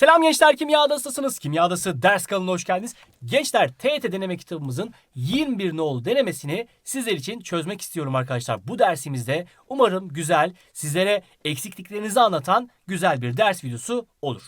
Selam gençler Kimya Adası'sınız. Kimya Adası ders kanalına hoş geldiniz. Gençler TET deneme kitabımızın 21 nolu denemesini sizler için çözmek istiyorum arkadaşlar. Bu dersimizde umarım güzel, sizlere eksikliklerinizi anlatan güzel bir ders videosu olur.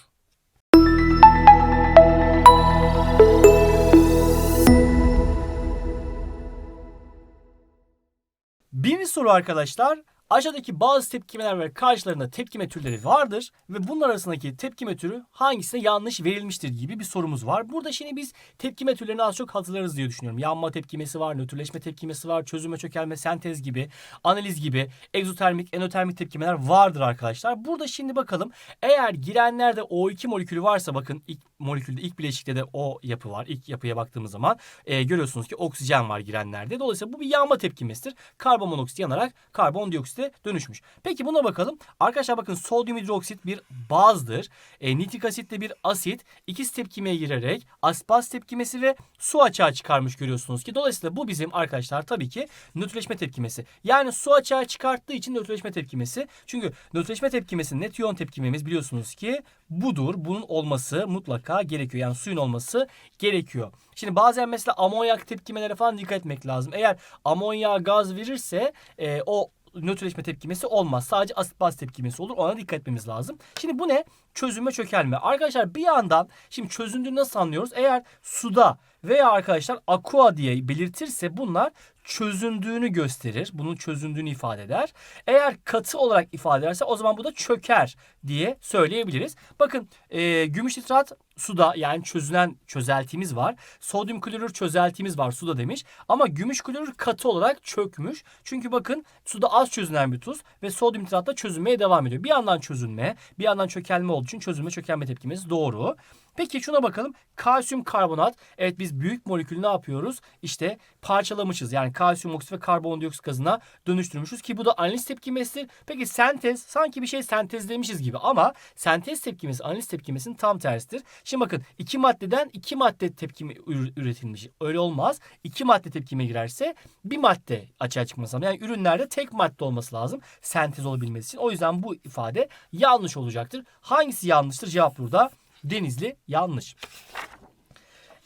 Birinci soru arkadaşlar. Aşağıdaki bazı tepkimeler ve karşılarında tepkime türleri vardır ve bunlar arasındaki tepkime türü hangisine yanlış verilmiştir gibi bir sorumuz var. Burada şimdi biz tepkime türlerini az çok hatırlarız diye düşünüyorum. Yanma tepkimesi var, nötrleşme tepkimesi var, çözüme çökelme, sentez gibi, analiz gibi, egzotermik, enotermik tepkimeler vardır arkadaşlar. Burada şimdi bakalım eğer girenlerde O2 molekülü varsa bakın molekülde ilk bileşikte de O yapı var. İlk yapıya baktığımız zaman e, görüyorsunuz ki oksijen var girenlerde. Dolayısıyla bu bir yanma tepkimesidir. Karbon monoksit yanarak karbondioksite dönüşmüş. Peki buna bakalım. Arkadaşlar bakın sodyum hidroksit bir bazdır. E, nitrik asit de bir asit. İkisi tepkimeye girerek aspas tepkimesi ve su açığa çıkarmış görüyorsunuz ki. Dolayısıyla bu bizim arkadaşlar tabii ki nötrleşme tepkimesi. Yani su açığa çıkarttığı için nötrleşme tepkimesi. Çünkü nötrleşme tepkimesi net iyon tepkimemiz biliyorsunuz ki budur. Bunun olması mutlaka gerekiyor. Yani suyun olması gerekiyor. Şimdi bazen mesela amonyak tepkimelere falan dikkat etmek lazım. Eğer amonya gaz verirse e, o nötrleşme tepkimesi olmaz. Sadece asit baz tepkimesi olur. Ona dikkat etmemiz lazım. Şimdi bu ne? Çözünme çökelme. Arkadaşlar bir yandan şimdi çözündüğünü nasıl anlıyoruz? Eğer suda veya arkadaşlar aqua diye belirtirse bunlar çözündüğünü gösterir. Bunun çözündüğünü ifade eder. Eğer katı olarak ifade ederse o zaman bu da çöker diye söyleyebiliriz. Bakın e, gümüş nitrat suda yani çözülen çözeltimiz var. Sodyum klorür çözeltimiz var suda demiş. Ama gümüş klorür katı olarak çökmüş. Çünkü bakın suda az çözünen bir tuz ve sodyum nitratta çözünmeye devam ediyor. Bir yandan çözünme, bir yandan çökelme olduğu için çözünme çökelme tepkimesi doğru. Peki şuna bakalım. Kalsiyum karbonat. Evet biz büyük molekülü ne yapıyoruz? İşte parçalamışız. Yani kalsiyum oksit ve karbondioksit gazına dönüştürmüşüz ki bu da analiz tepkimesidir. Peki sentez sanki bir şey sentezlemişiz gibi ama sentez tepkimesi analiz tepkimesinin tam tersidir. Şimdi bakın iki maddeden iki madde tepkimi üretilmiş. Öyle olmaz. İki madde tepkime girerse bir madde açığa çıkması lazım. Yani ürünlerde tek madde olması lazım sentez olabilmesi için. O yüzden bu ifade yanlış olacaktır. Hangisi yanlıştır? Cevap burada Denizli yanlış.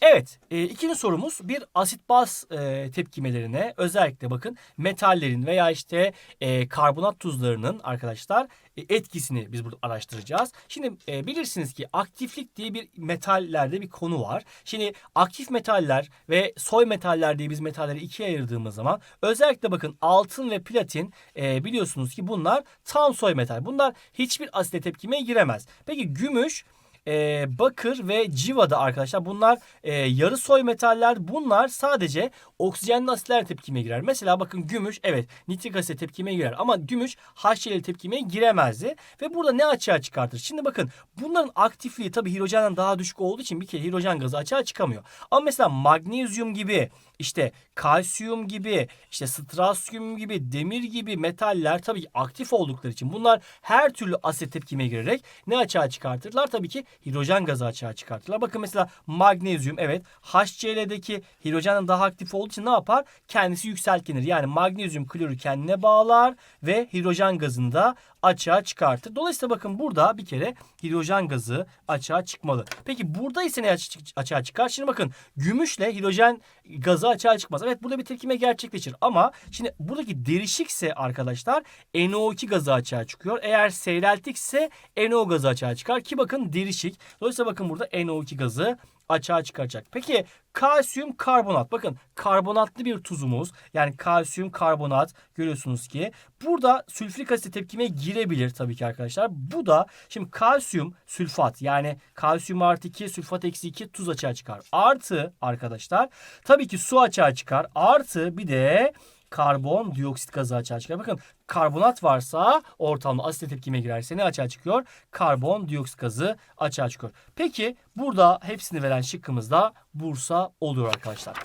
Evet e, ikinci sorumuz bir asit baz e, tepkimelerine özellikle bakın metallerin veya işte e, karbonat tuzlarının arkadaşlar e, etkisini biz burada araştıracağız. Şimdi e, bilirsiniz ki aktiflik diye bir metallerde bir konu var. Şimdi aktif metaller ve soy metaller diye biz metalleri ikiye ayırdığımız zaman özellikle bakın altın ve platin e, biliyorsunuz ki bunlar tam soy metal. Bunlar hiçbir asite tepkimeye giremez. Peki gümüş e, bakır ve civada arkadaşlar bunlar e, yarı soy metaller. Bunlar sadece oksijenli asitler tepkime girer. Mesela bakın gümüş evet nitrik asit tepkime girer ama gümüş HCl tepkimeye giremezdi. Ve burada ne açığa çıkartır? Şimdi bakın bunların aktifliği tabii hidrojenden daha düşük olduğu için bir kere hidrojen gazı açığa çıkamıyor. Ama mesela magnezyum gibi işte kalsiyum gibi, işte strasyum gibi, demir gibi metaller tabii aktif oldukları için bunlar her türlü asit tepkime girerek ne açığa çıkartırlar? Tabii ki hidrojen gazı açığa çıkartırlar. Bakın mesela magnezyum evet HCl'deki hidrojenden daha aktif olduğu için ne yapar? Kendisi yükseltinir. Yani magnezyum klorü kendine bağlar ve hidrojen gazını da açığa çıkartır. Dolayısıyla bakın burada bir kere hidrojen gazı açığa çıkmalı. Peki burada ise ne açığa çıkar? Şimdi bakın gümüşle hidrojen gazı açığa çıkmaz. Evet burada bir tepkime gerçekleşir ama şimdi buradaki derişikse arkadaşlar NO2 gazı açığa çıkıyor. Eğer seyreltikse NO gazı açığa çıkar ki bakın derişik. Dolayısıyla bakın burada NO2 gazı açığa çıkaracak. Peki kalsiyum karbonat. Bakın karbonatlı bir tuzumuz. Yani kalsiyum karbonat görüyorsunuz ki burada sülfürik asit tepkime girebilir tabii ki arkadaşlar. Bu da şimdi kalsiyum sülfat yani kalsiyum artı 2 sülfat eksi 2 tuz açığa çıkar. Artı arkadaşlar tabii ki su açığa çıkar. Artı bir de karbon dioksit gazı açığa çıkar. Bakın karbonat varsa ortamda asite tepkime girerse ne açığa çıkıyor? Karbon dioksit gazı açığa çıkıyor. Peki burada hepsini veren şıkkımız da Bursa oluyor arkadaşlar.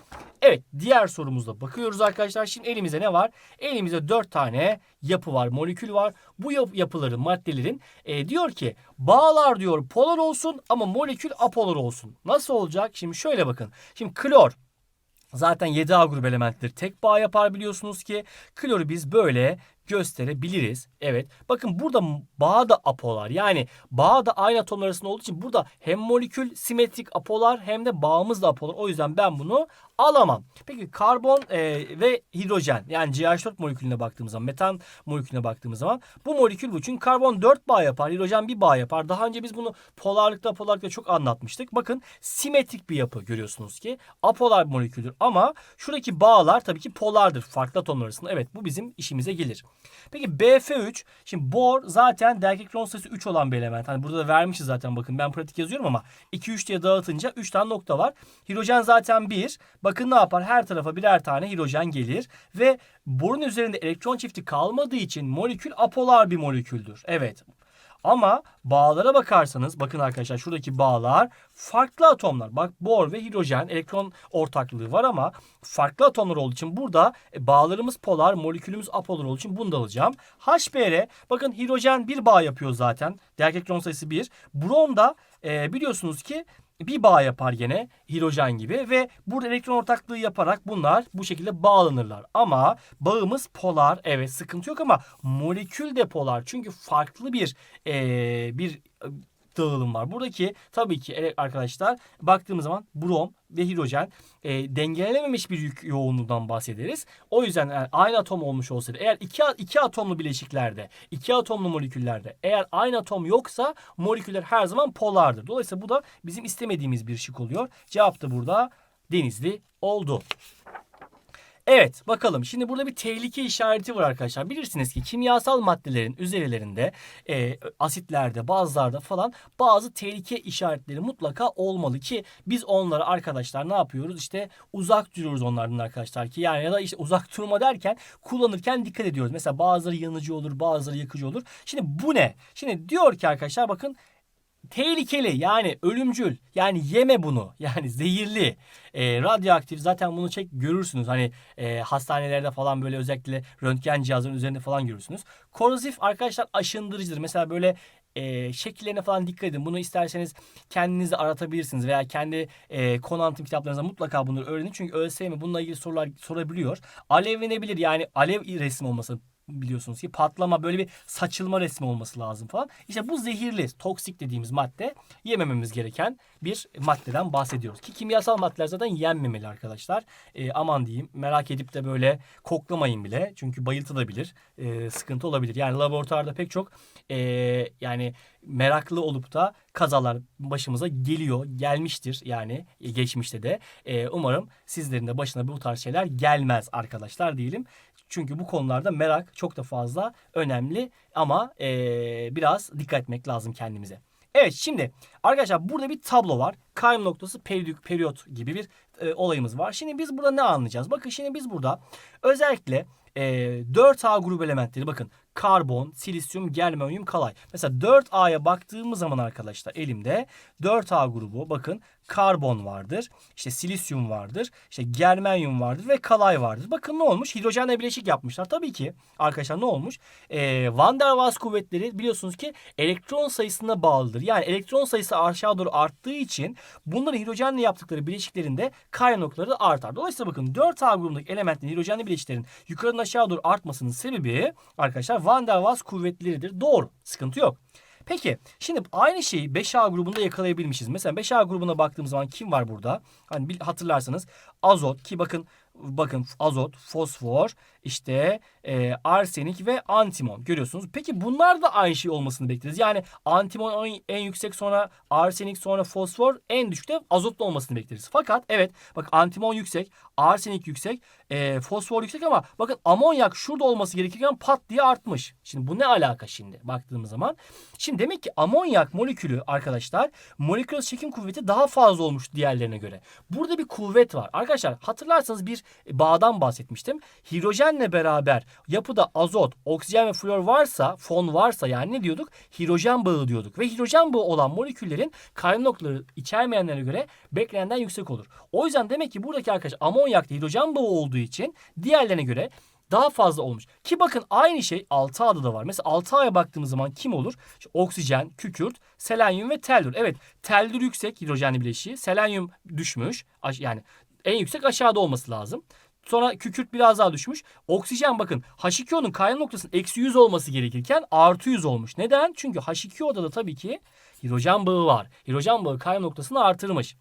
Evet diğer sorumuzda bakıyoruz arkadaşlar. Şimdi elimizde ne var? Elimizde dört tane yapı var, molekül var. Bu yap yapıların, maddelerin e, diyor ki bağlar diyor polar olsun ama molekül apolar olsun. Nasıl olacak? Şimdi şöyle bakın. Şimdi klor Zaten 7A grup elementleri tek bağ yapar biliyorsunuz ki. Kloru biz böyle gösterebiliriz. Evet. Bakın burada bağ da apolar. Yani bağ da aynı atomlar arasında olduğu için burada hem molekül simetrik apolar hem de bağımız da apolar. O yüzden ben bunu alamam. Peki karbon e, ve hidrojen yani CH4 molekülüne baktığımız zaman metan molekülüne baktığımız zaman bu molekül bu. Çünkü karbon 4 bağ yapar, hidrojen bir bağ yapar. Daha önce biz bunu polarlıkta polarlıkta çok anlatmıştık. Bakın simetrik bir yapı görüyorsunuz ki apolar bir moleküldür ama şuradaki bağlar tabii ki polardır farklı atomlar arasında. Evet bu bizim işimize gelir. Peki BF3 şimdi bor zaten delta elektron sayısı 3 olan bir element. Hani burada da vermişiz zaten bakın ben pratik yazıyorum ama 2 3 diye dağıtınca 3 tane nokta var. Hidrojen zaten 1. Bakın ne yapar? Her tarafa birer tane hidrojen gelir ve borun üzerinde elektron çifti kalmadığı için molekül apolar bir moleküldür. Evet. Ama bağlara bakarsanız bakın arkadaşlar şuradaki bağlar farklı atomlar. Bak bor ve hidrojen elektron ortaklığı var ama farklı atomlar olduğu için burada e, bağlarımız polar, molekülümüz apolar olduğu için bunu da alacağım. HBr bakın hidrojen bir bağ yapıyor zaten. Değerli elektron sayısı 1. Brom da e, biliyorsunuz ki bir bağ yapar gene hidrojen gibi ve burada elektron ortaklığı yaparak bunlar bu şekilde bağlanırlar. Ama bağımız polar evet sıkıntı yok ama molekül de polar çünkü farklı bir ee, bir dağılım var. Buradaki tabii ki arkadaşlar baktığımız zaman brom ve hidrojen e, dengelenememiş bir yük yoğunluğundan bahsederiz. O yüzden yani aynı atom olmuş olsaydı eğer iki, iki atomlu bileşiklerde, iki atomlu moleküllerde eğer aynı atom yoksa moleküller her zaman polardır. Dolayısıyla bu da bizim istemediğimiz bir şık oluyor. Cevap da burada denizli oldu. Evet bakalım şimdi burada bir tehlike işareti var arkadaşlar. Bilirsiniz ki kimyasal maddelerin üzerlerinde e, asitlerde bazılarda falan bazı tehlike işaretleri mutlaka olmalı ki biz onları arkadaşlar ne yapıyoruz işte uzak duruyoruz onlardan arkadaşlar ki yani ya da işte uzak durma derken kullanırken dikkat ediyoruz. Mesela bazıları yanıcı olur bazıları yakıcı olur. Şimdi bu ne? Şimdi diyor ki arkadaşlar bakın tehlikeli yani ölümcül yani yeme bunu yani zehirli e, radyoaktif zaten bunu çek görürsünüz hani e, hastanelerde falan böyle özellikle röntgen cihazının üzerinde falan görürsünüz. Korozif arkadaşlar aşındırıcıdır mesela böyle e, şekillerine falan dikkat edin. Bunu isterseniz kendiniz de aratabilirsiniz veya kendi e, konu kitaplarınızda mutlaka bunları öğrenin. Çünkü ÖSYM bununla ilgili sorular sorabiliyor. Alevlenebilir yani alev resim olması biliyorsunuz ki patlama böyle bir saçılma resmi olması lazım falan. İşte bu zehirli, toksik dediğimiz madde yemememiz gereken bir maddeden bahsediyoruz. Ki kimyasal maddeler zaten yenmemeli arkadaşlar. E, aman diyeyim merak edip de böyle koklamayın bile. Çünkü bayıltılabilir. E, sıkıntı olabilir. Yani laboratuvarda pek çok e, yani meraklı olup da kazalar başımıza geliyor, gelmiştir yani e, geçmişte de. E, umarım sizlerin de başına bu tarz şeyler gelmez arkadaşlar diyelim. Çünkü bu konularda merak çok da fazla önemli ama e, biraz dikkat etmek lazım kendimize. Evet şimdi arkadaşlar burada bir tablo var. Kaym noktası periyot, periyot gibi bir e, olayımız var. Şimdi biz burada ne anlayacağız? Bakın şimdi biz burada özellikle e, 4A grubu elementleri bakın karbon, silisyum, germanyum, kalay. Mesela 4A'ya baktığımız zaman arkadaşlar elimde 4A grubu bakın karbon vardır. işte silisyum vardır. işte germanyum vardır ve kalay vardır. Bakın ne olmuş? Hidrojenle bileşik yapmışlar. Tabii ki arkadaşlar ne olmuş? Ee, Van der Waals kuvvetleri biliyorsunuz ki elektron sayısına bağlıdır. Yani elektron sayısı aşağı doğru arttığı için bunların hidrojenle yaptıkları bileşiklerinde kare noktaları artar. Dolayısıyla bakın 4A grubundaki elementlerin hidrojenli bileşiklerin yukarıdan aşağı doğru artmasının sebebi arkadaşlar Van der Waals kuvvetleridir. Doğru. Sıkıntı yok. Peki şimdi aynı şeyi 5A grubunda yakalayabilmişiz. Mesela 5A grubuna baktığımız zaman kim var burada? Hani hatırlarsanız azot ki bakın bakın azot, fosfor, işte e, arsenik ve antimon görüyorsunuz. Peki bunlar da aynı şey olmasını bekleriz. Yani antimon en, yüksek sonra arsenik sonra fosfor en düşükte azotlu olmasını bekleriz. Fakat evet bak antimon yüksek, arsenik yüksek, e, fosfor yüksek ama bakın amonyak şurada olması gerekirken pat diye artmış. Şimdi bu ne alaka şimdi baktığımız zaman? Şimdi demek ki amonyak molekülü arkadaşlar moleküler çekim kuvveti daha fazla olmuş diğerlerine göre. Burada bir kuvvet var. Arkadaşlar hatırlarsanız bir bağdan bahsetmiştim. Hidrojenle beraber yapıda azot, oksijen ve flor varsa, fon varsa yani ne diyorduk? Hidrojen bağı diyorduk. Ve hidrojen bağı olan moleküllerin kaynak noktaları içermeyenlere göre beklenenden yüksek olur. O yüzden demek ki buradaki arkadaş amonyakta hidrojen bağı olduğu için diğerlerine göre daha fazla olmuş. Ki bakın aynı şey 6A'da da var. Mesela 6A'ya baktığımız zaman kim olur? İşte oksijen, kükürt, selenyum ve tellür. Evet tellür yüksek hidrojenli bileşiği. Selenyum düşmüş. Yani en yüksek aşağıda olması lazım. Sonra kükürt biraz daha düşmüş. Oksijen bakın H2O'nun kaynama noktasının eksi 100 olması gerekirken artı 100 olmuş. Neden? Çünkü H2O'da da tabii ki hidrojen bağı var. Hidrojen bağı kaynama noktasını artırmış.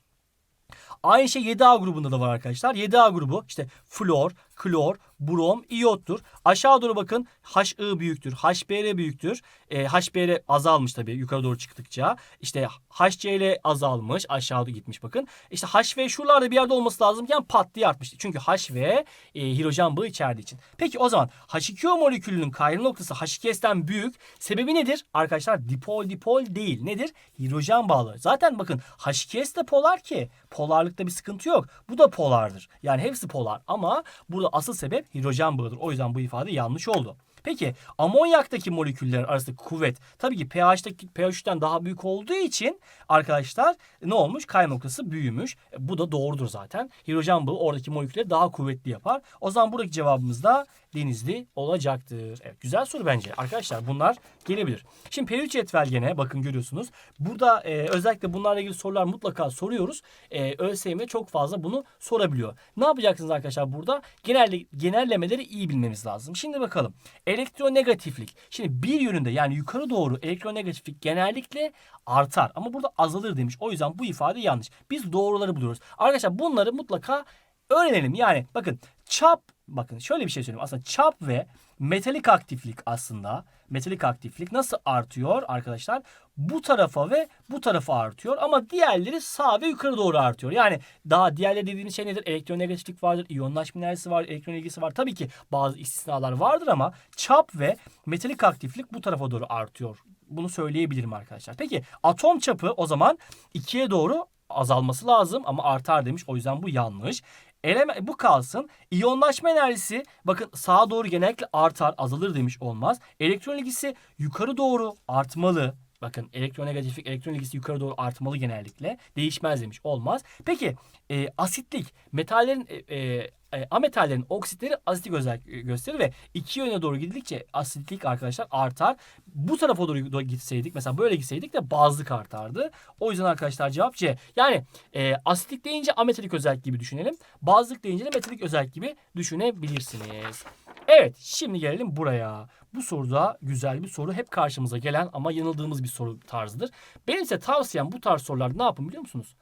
Aynı şey 7A grubunda da var arkadaşlar. 7A grubu işte flor, klor, brom, iyottur. Aşağı doğru bakın HI büyüktür, HBr büyüktür. E, HBr azalmış tabii yukarı doğru çıktıkça. İşte HCl azalmış, aşağı doğru gitmiş bakın. İşte HV şuralarda bir yerde olması lazımken pat diye artmış. Çünkü HV e, hidrojen bağı içerdiği için. Peki o zaman H2O molekülünün kaynama noktası H2S'ten büyük. Sebebi nedir? Arkadaşlar dipol dipol değil. Nedir? Hidrojen bağlı. Zaten bakın H2S de polar ki. Polarlıkta bir sıkıntı yok. Bu da polardır. Yani hepsi polar ama burada asıl sebep hidrojen bağıdır. O yüzden bu ifade yanlış oldu. Peki amonyaktaki moleküller arasındaki kuvvet tabii ki pH'taki pH3'ten daha büyük olduğu için arkadaşlar ne olmuş? Kaynama noktası büyümüş. E, bu da doğrudur zaten. Hidrojen bağı oradaki molekülleri daha kuvvetli yapar. O zaman buradaki cevabımız da denizli olacaktır. Evet güzel soru bence. Arkadaşlar bunlar gelebilir. Şimdi periyot cetvel gene bakın görüyorsunuz. Burada e, özellikle bunlarla ilgili sorular mutlaka soruyoruz. E, ÖSYM çok fazla bunu sorabiliyor. Ne yapacaksınız arkadaşlar burada? Genelde, genellemeleri iyi bilmemiz lazım. Şimdi bakalım. Elektronegatiflik. Şimdi bir yönünde yani yukarı doğru elektronegatiflik genellikle artar. Ama burada azalır demiş. O yüzden bu ifade yanlış. Biz doğruları buluyoruz. Arkadaşlar bunları mutlaka öğrenelim. Yani bakın çap bakın şöyle bir şey söyleyeyim. Aslında çap ve metalik aktiflik aslında metalik aktiflik nasıl artıyor arkadaşlar? Bu tarafa ve bu tarafa artıyor ama diğerleri sağ ve yukarı doğru artıyor. Yani daha diğerleri dediğimiz şey nedir? Elektronegatiflik vardır, iyonlaşma enerjisi var, elektron ilgisi var. Tabii ki bazı istisnalar vardır ama çap ve metalik aktiflik bu tarafa doğru artıyor. Bunu söyleyebilirim arkadaşlar. Peki atom çapı o zaman ikiye doğru azalması lazım ama artar demiş. O yüzden bu yanlış. Eleme, bu kalsın. İyonlaşma enerjisi bakın sağa doğru genellikle artar, azalır demiş olmaz. Elektron ilgisi yukarı doğru artmalı. Bakın elektronegatiflik, elektron ilgisi yukarı doğru artmalı genellikle. Değişmez demiş. Olmaz. Peki e, asitlik, metallerin e, e, e, ametallerin oksitleri asitik özellik gösterir ve iki yöne doğru gidildikçe asitlik arkadaşlar artar. Bu tarafa doğru gitseydik mesela böyle gitseydik de bazlık artardı. O yüzden arkadaşlar cevap C. Yani e, asitlik deyince ametalik özellik gibi düşünelim. Bazlık deyince de metalik özellik gibi düşünebilirsiniz. Evet şimdi gelelim buraya. Bu soruda güzel bir soru. Hep karşımıza gelen ama yanıldığımız bir soru tarzıdır. Benim size tavsiyem bu tarz sorularda ne yapın biliyor musunuz?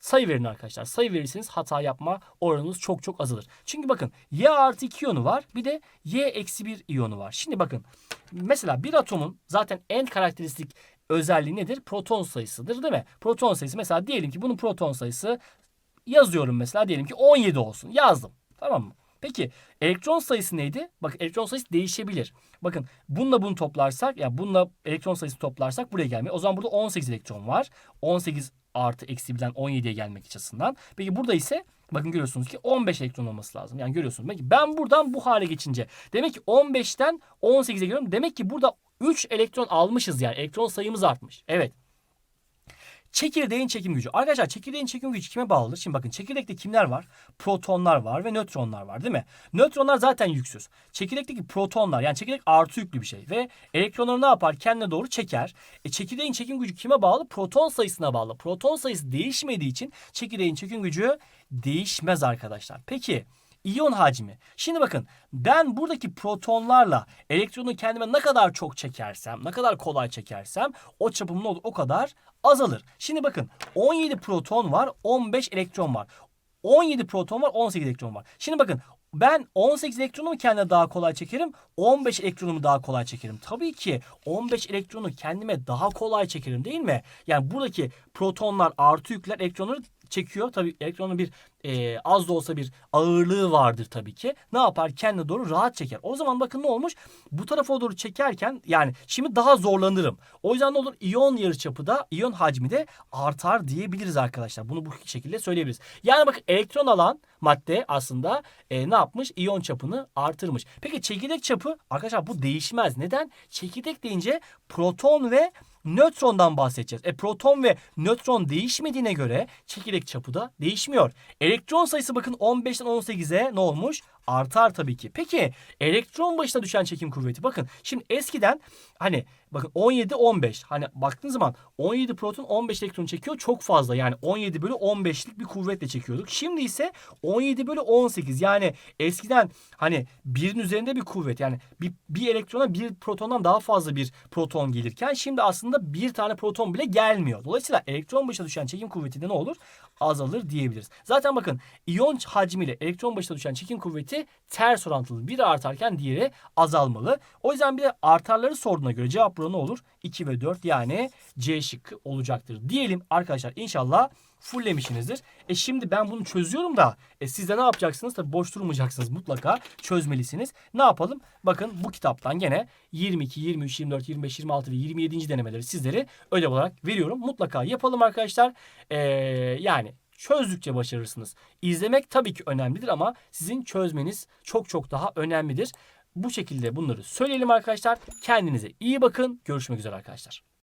Sayı verin arkadaşlar. Sayı verirseniz hata yapma oranınız çok çok azalır. Çünkü bakın Y artı 2 iyonu var. Bir de Y eksi 1 iyonu var. Şimdi bakın mesela bir atomun zaten en karakteristik özelliği nedir? Proton sayısıdır değil mi? Proton sayısı mesela diyelim ki bunun proton sayısı yazıyorum mesela diyelim ki 17 olsun. Yazdım. Tamam mı? Peki elektron sayısı neydi? Bakın elektron sayısı değişebilir. Bakın bununla bunu toplarsak ya bununla elektron sayısı toplarsak buraya gelmiyor. O zaman burada 18 elektron var. 18 artı eksi 1'den 17'ye gelmek açısından. Peki burada ise bakın görüyorsunuz ki 15 elektron olması lazım. Yani görüyorsunuz. Peki ben buradan bu hale geçince demek ki 15'ten 18'e geliyorum. Demek ki burada 3 elektron almışız yani. Elektron sayımız artmış. Evet. Çekirdeğin çekim gücü. Arkadaşlar çekirdeğin çekim gücü kime bağlıdır? Şimdi bakın çekirdekte kimler var? Protonlar var ve nötronlar var değil mi? Nötronlar zaten yüksüz. Çekirdekteki protonlar yani çekirdek artı yüklü bir şey ve elektronları ne yapar? Kendine doğru çeker. E çekirdeğin çekim gücü kime bağlı? Proton sayısına bağlı. Proton sayısı değişmediği için çekirdeğin çekim gücü değişmez arkadaşlar. Peki İyon hacmi. Şimdi bakın ben buradaki protonlarla elektronu kendime ne kadar çok çekersem, ne kadar kolay çekersem o çapım ne olur? O kadar azalır. Şimdi bakın 17 proton var, 15 elektron var. 17 proton var, 18 elektron var. Şimdi bakın ben 18 elektronumu kendime daha kolay çekerim. 15 elektronumu daha kolay çekerim. Tabii ki 15 elektronu kendime daha kolay çekerim değil mi? Yani buradaki protonlar artı yükler elektronları çekiyor. Tabii elektronun bir e, az da olsa bir ağırlığı vardır tabii ki. Ne yapar? Kendine doğru rahat çeker. O zaman bakın ne olmuş? Bu tarafa doğru çekerken yani şimdi daha zorlanırım. O yüzden ne olur? İyon yarıçapı da iyon hacmi de artar diyebiliriz arkadaşlar. Bunu bu şekilde söyleyebiliriz. Yani bakın elektron alan madde aslında e, ne yapmış? İyon çapını artırmış. Peki çekirdek çapı arkadaşlar bu değişmez. Neden? Çekirdek deyince proton ve nötrondan bahsedeceğiz. E proton ve nötron değişmediğine göre çekirdek çapı da değişmiyor. Elektron sayısı bakın 15'ten 18'e ne olmuş? Artar tabii ki. Peki elektron başına düşen çekim kuvveti bakın şimdi eskiden hani bakın 17 15 hani baktığınız zaman 17 proton 15 elektron çekiyor çok fazla yani 17 bölü 15'lik bir kuvvetle çekiyorduk. Şimdi ise 17 bölü 18 yani eskiden hani birin üzerinde bir kuvvet yani bir, bir elektrona bir protondan daha fazla bir proton gelirken şimdi aslında bir tane proton bile gelmiyor. Dolayısıyla elektron başına düşen çekim kuvveti de ne olur? Azalır diyebiliriz. Zaten bakın iyon hacmiyle elektron başına düşen çekim kuvveti ters orantılı. Biri artarken diğeri azalmalı. O yüzden bir de artarları sorduğuna göre cevap burada ne olur? 2 ve 4 yani C şıkkı olacaktır. Diyelim arkadaşlar inşallah fulllemişsinizdir. E şimdi ben bunu çözüyorum da e siz de ne yapacaksınız? Tabii boş durmayacaksınız mutlaka çözmelisiniz. Ne yapalım? Bakın bu kitaptan gene 22, 23, 24, 25, 26 ve 27. denemeleri sizlere ödev olarak veriyorum. Mutlaka yapalım arkadaşlar. Ee, yani çözdükçe başarırsınız. İzlemek tabii ki önemlidir ama sizin çözmeniz çok çok daha önemlidir. Bu şekilde bunları söyleyelim arkadaşlar. Kendinize iyi bakın. Görüşmek üzere arkadaşlar.